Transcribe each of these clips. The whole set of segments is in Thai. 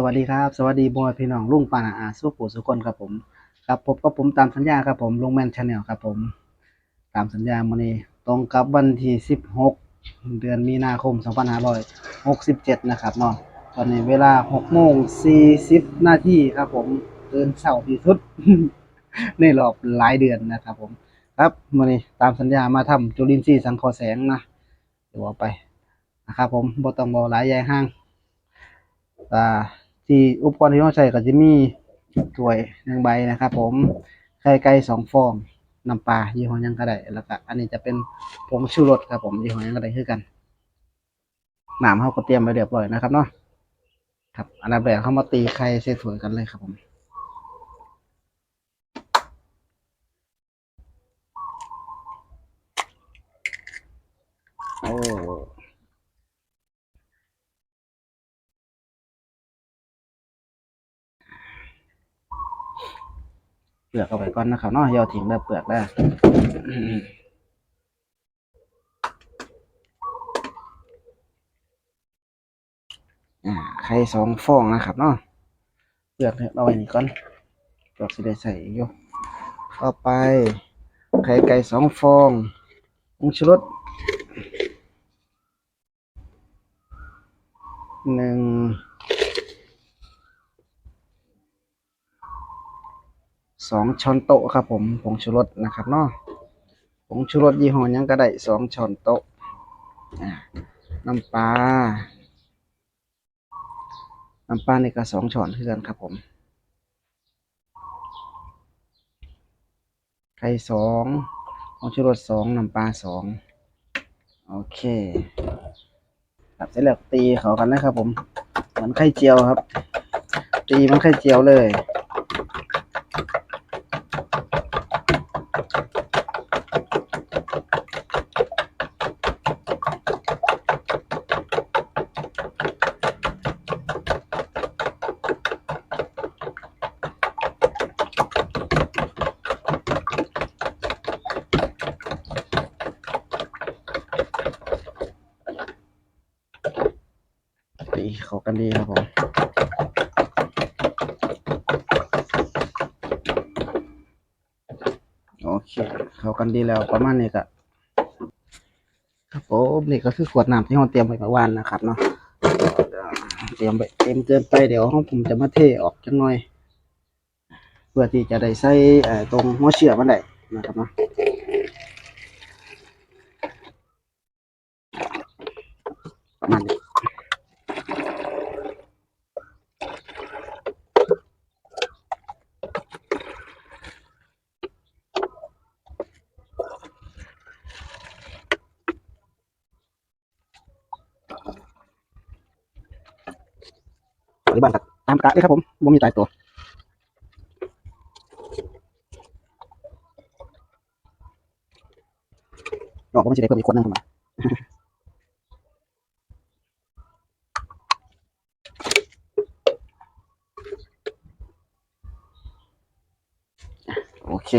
สวัสดีครับ สวัสดีบอยพี่น้องลุงปานาอาสุปูสุคนครับผม ครับพบกับผมตามสัญญาครับผมลุงแมนชาแนลครับผม ตามสัญญามื้อนี้ตรงกับวันที่ 16 เดือนมีนาคม 2567 นะครับเนาะตอนนี้เวลา6โมง40 นาทีครับผมตื่นเช้าที่สุด ในรอบหลายเดือนนะครับผม ครับมื้อนี้ตามสัญญามาทำจุลินทรีย์สังเคราะห์แสงนะเดี๋ยวเอาไปนะครับผมบ่ต้องบ่หลายใหญ่ห้างอ่า ที่อุปกรณ์ที่ต้องใช้ก็จะมีถ้วยหนึ่งใบนะครับ ผมไข่ไก่สองฟองน้ำปลายี่ห้อยังก็ได้แล้วก็อันนี้จะเป็นผงชูรสครับผมยี่ห้อยังก็ได้คือกันน้ำเขาก็เตรียมไว้เรียบร้อยนะครับเนาะครับอันดับแรกเขามาตีไข่ใส่ถ้วยกันเลยครับผมโอ้ ลือกเอาไปก่อนนะครับเนาะยาเอาทิ้งได้เปลือกได้ไข่สองฟองนะครับเนาะเปลือกเนี่ยเอาไว้นี่ก่อนเปลือกสิได้ใส่อยู่ต่อไปไข่ไก่สองฟองผงชูรสหนึ่ง สองช้อนโต๊ะครับผมผงชูรสนะครับเนาะผงชูรสยี่ห้อยังก็ได้สองช้อนโต๊ะน้ำปลาน้ำปลาในกระสองช้อนคือกันครับผม ไข่สองผงชูรสสองน้ำปลาสองโอเคครับเสร็จแล้วตีเขากันนะครับผมเหมือนไข่เจียวครับ ตีเหมันไข่เจียวเลย เขากันดีครับผมโอเคเขากันดีแล้วประมาณนี้ก็ครับผมนี่ก็คือขวดน้ำที่เราเตรียมไว้เมื่อวานนะครับเนาะเตรียมไปเต็มเกินไปเดี๋ยวห้องผมจะมาเทออกจังหน่อย เพื่อที่จะได้ใส่ตรงหัวเชื่อมันได้นะครับเนาะมาณนี้ ปฏิบัติครับตามกะเลยครับผมบ่มีตายตัวดอกก็ไม่ใช่ได้เพิ่มอีกคนนึงเข้ามาโอเค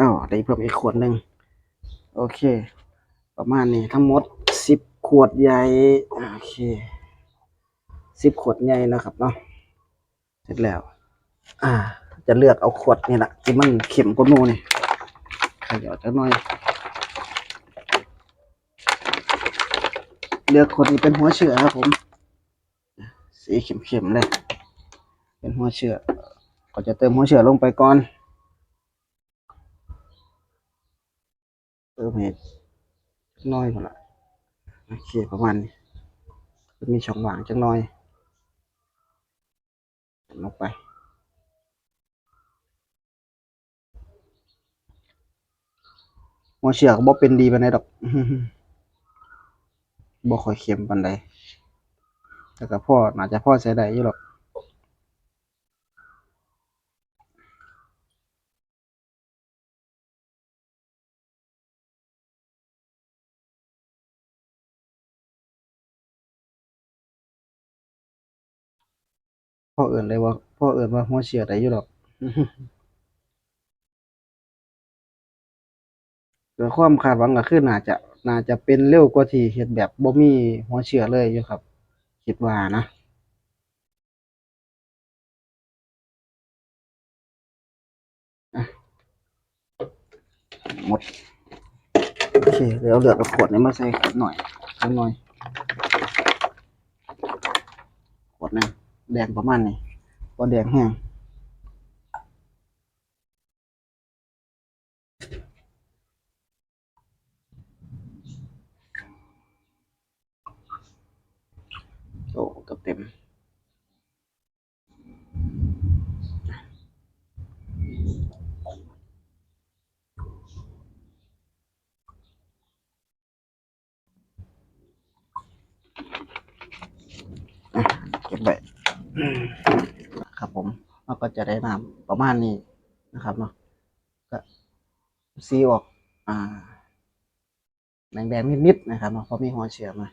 อ้าวได้เพิ่มอีกขวดหนึ่ง โอเค ประมาณนี้ทั้งหมด วดใหญ่โอเคสิบขวดใหญ่นะครับเนาะเสร็จแล้ว อ่า จะเลือกเอาขวดนี่แหละที่มันเข็มกว่าหมูนี่ขยับจักหน่อย เลือกขวดนี้เป็นหัวเชื้อครับผม สีเข็มๆเลย เป็นหัวเชื้อก็จะเติมหัวเชื้อลงไปก่อนเติมเห็ดน้อยกว่าละ โอเคประมาณนี้จะมีช่องว่างจังน้อยลงไปหัวเชือกบ่เป็นดีปานใดดอกบ่ค่อยเค็มปานใดแต่ก็พ่อน่าจะพ่อใช้ได้อยู่หรอก พ่อเอื่นเลยว่าพ่อเอื่นว่าหัวเชือกได้อยู่หรอกโดยความคาดหวังก็คือน่าจะน่าจะเป็นเร็วกว่าที่เฮ็ดแบบบ่มีหัวเชื้อเลยอยู่ครับ คิดว่านะหมดโอเคเดี๋ยวเอาเลือดเอาขวดนี้มาใส่หน่อยสักหน่อยขวดนึง แดงประมาณนี้พอแดงแห้งโอ้เกับเต็มอะเก็บไว้ ครับผมเราก็จะได้น้ำประมาณนี้นะครับเนาะก็ซีออกอ่าแดงๆนิดๆนะครับเนาะเพราะมีหัวเชื้อมา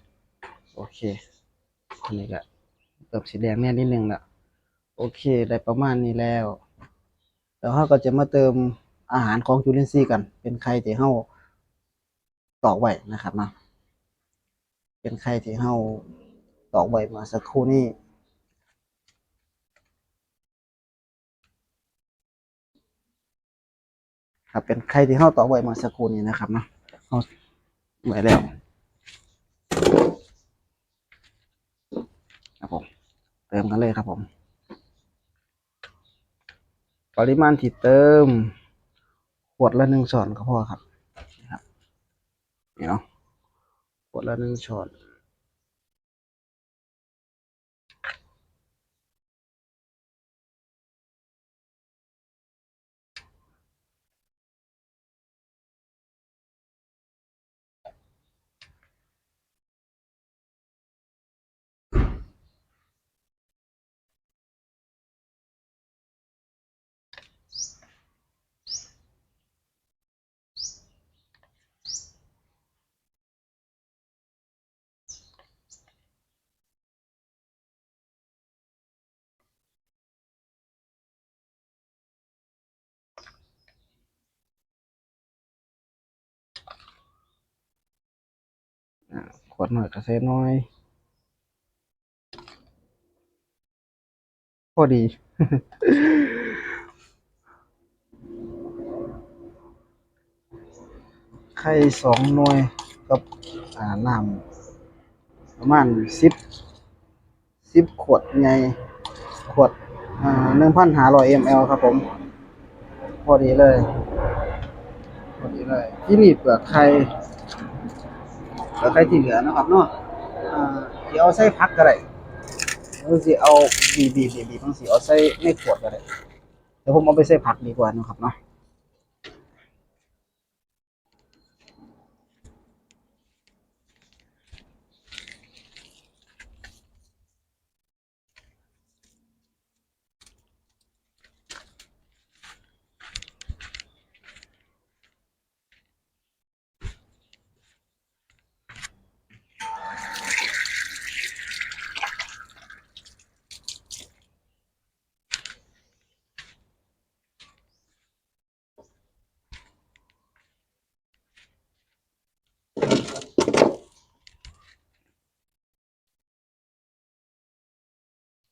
โอเคอันนี้ก็เติมสีแดงเนี่ยนิดนึงละโอเค ได้ประมาณนี้แล้วแล้วเราก็จะมาเติมอาหารของจุลินทรีย์กัน เป็นไข่ที่เราตอกไว้นะครับเนาะเป็นไข่ที่เราตอกไว้มาสักครู่นี้ ครับ เป็นไข่ที่เฮาต่อไว้มาสักครู่นี้นะครับเนาะเฮาไว้แล้วครับผมเติมกันเลยครับผม ปริมาณที่เติม ขวดละหนึ่งช้อนก็พอครับนี่ครับนี่เนาะขวดละหนึ่งช้อน อ่าข วดหน่อยกระเซ็นน้อย พอดี ไข่สองหน่วยกับอ่าน้ำประมาณสิบสิบขวดใหญ่ขวดอ่าหนึ่งพันหาร้อยมลครับผม พอดีเลย พอดีเลยที่นี่เปลือกไข่ เปลือกไข่ที่เหลือนะครับเนาะอ่าเดี๋ยวเอาใส่พักก็ได้หรือสิเอาบีบีบีบีบางสิเอาใส่ในขวดก็ได้เดี๋ยวผมเอาไปใส่ผักดีกว่านะครับเนาะ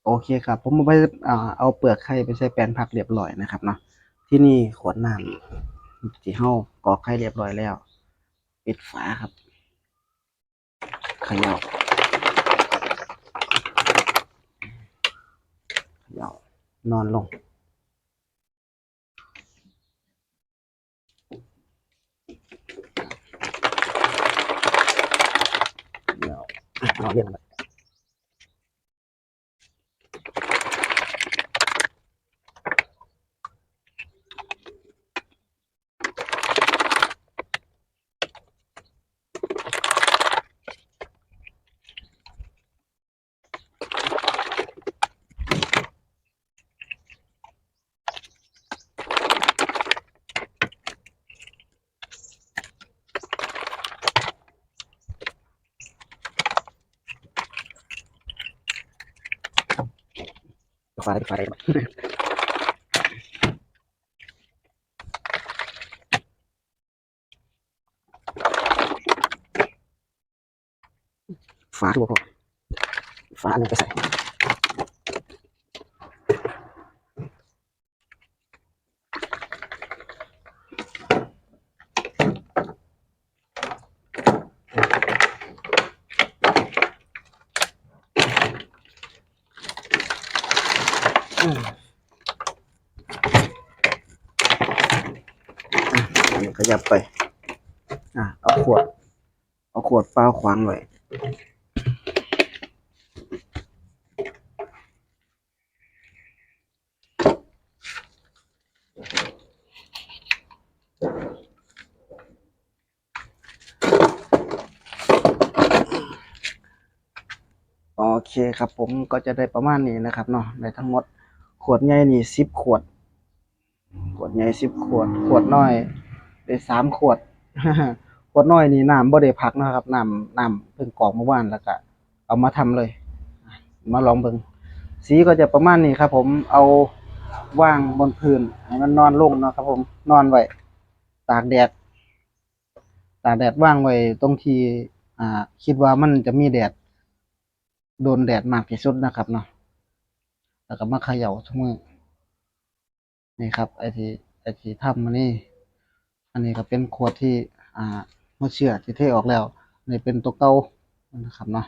โอเคครับ ผมเอาไปอ่าเอาเปลือกไข่ไปใส่แป้นผักเรียบร้อยนะครับเนาะที่นี่ขวดน้ำที่เฮากอกไข่เรียบร้อยแล้ว ปิดฝาครับขย่าขย่านอนลงเดี๋ยวอะเอาเรียงไปฝาได้อฝ Kufara, kufara. Kufara, kufara. Kufara, kufara. ขยับไป อะ เอาขวด เอาขวดเปล่าขวางไว้โอเคครับผมก็จะได้ประมาณนี้นะครับเนาะได้ทั้งหมด ขวดใหญ่นี่สิบขวด ขวดใหญ่สิบขวด ขวดน้อยได้สามขวด ขวดน้อยนี่น้ำบ่ได้พักนะครับน้ำน้ำเพิ่งกรอกเมื่อวานแล้วก็เอามาทำเลย มาลองเบิ่งสีก็จะประมาณนี้ครับ ผมเอาวางบนพื้นให้มันนอนลงนะครับ ผมนอนไว้ตากแดด ตากแดดว่างไว้ตรงที่อ่า คิดว่ามันจะมีแดด โดนแดดมากที่สุดนะครับเนาะ แล้วก็มาเขย่าทุกมือนี่ครับ ไอที่ไอที่ทำมานี่ อันนี้ก็เป็นขวดที่ อ่าเมื่อเชื่อที่เทออกแล้วนี่เป็นตัวเก่านะครับเนาะ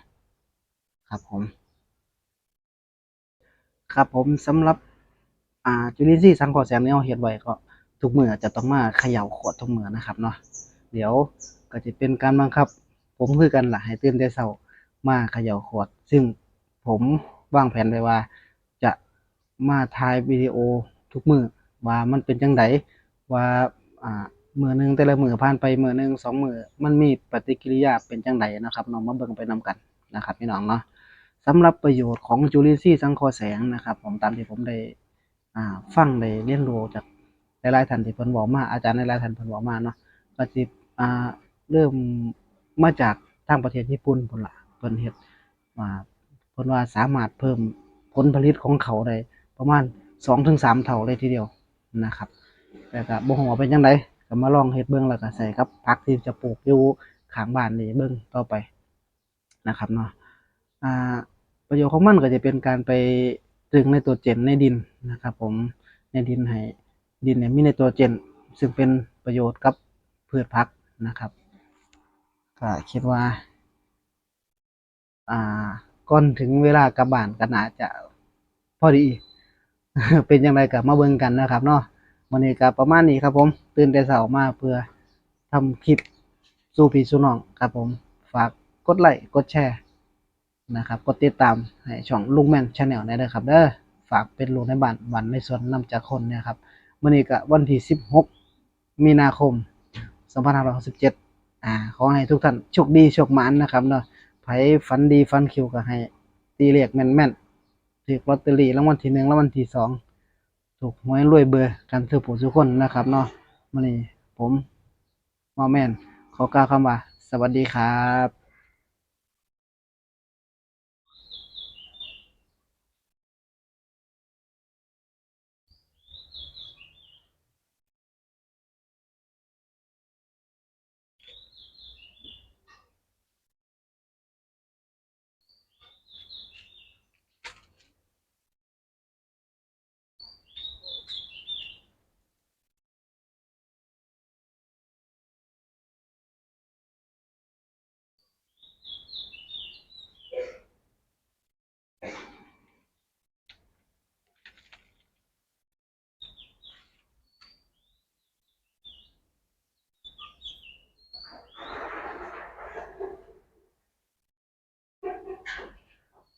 ครับผม ครับผมสำหรับ อ่าจุลินทรีย์สังเคราะห์แสงที่เราเฮ็ดไว้ก็ทุกมือจะต้องมาเขย่าขวดทุกมือนะครับเนาะเดี๋ยวก็จะเป็นการบังคับ ผมคือกันหละให้ตื่นแต่เช้ามาเขย่าขวด ซึ่งผมวางแผนไว้ว่า มาถ่ายวิดีโอทุกมือว่ามันเป็นจังไดว่าอ่ามือหนึ่งแต่ละมือผ่านไปมือหนึ่งสองมือมันมีปฏิกิริยาเป็นจังไดนะครับเนาะมาเบิ่งไปนํกันนะครับพี่น้องเนาะสำหรับประโยชน์ของจุลินทรีย์สังเคราะห์แสงนะครับ ผมตามที่ผมได้อ่าฟังได้เรียนรู้จากหลายๆท่านที่เพิ่นบอกมาอาจารย์หลายๆท่านเพิ่นบอกมาเนาะก็สิอ่าเริ่มมาจากทางประเทศญี่ปุ่นพุ่นล่ะเพิ่นเฮ็ดอ่าเพิ่นว่าสามารถเพิ่มผลผลิตของเขาได้ ประมาณ2-3เท่าเลยทีเดียวนะครับแต่ก็บ่ฮู้ว่าเป็นจังไดก็มาลองเฮ็ดเบิ่งแล้วก็ใส่กับผักที่จะปลูกอยู่ข้างบ้านนี่เบิ่งต่อไปนะครับเนาะอ่าประโยชน์ของมันก็จะเป็นการไปดึงไนโตรเจนในดินนะครับ ผมในดินให้ดินเนี่ยมีไนโตรเจนซึ่งเป็นประโยชน์กับพืชผักนะครับก็คิดว่าอ่าก่อนถึงเวลากลับบ้านก็น่าจะพอดี เป็นยังไงก็มาเบิ่งกันนะครับเนาะวันนี้ก็ประมาณนี้ครับผม ตื่นแต่เช้ามาเพื่อทำคลิปสู่พี่สู่น้องครับผม ฝากกดไลค์กดแชร์นะครับ กดติดตามให้ช่องลุงแมนชาแนลได้เลยครับเด้อฝากเป็นลูกในบ้านวันในสวนนำจากคนนี่ยครับวันนี้ก็วันที่ 16 มีนาคม 2567อ่าขอให้ทุกท่านโชคดีโชคหมานนะครับเนาะไผฝันดีฝันคิวก็ให้ตีเลขแม่นแถูกลอตเตอรี่รางวัลที่หนึ่งรางวัลที่สองถูกหวยรวยเบอร์กันทุกผู้ทุกคนนะครับเนาะมื้อนี้ผมมอแมนขอกล่าวคำว่า สวัสดีครับ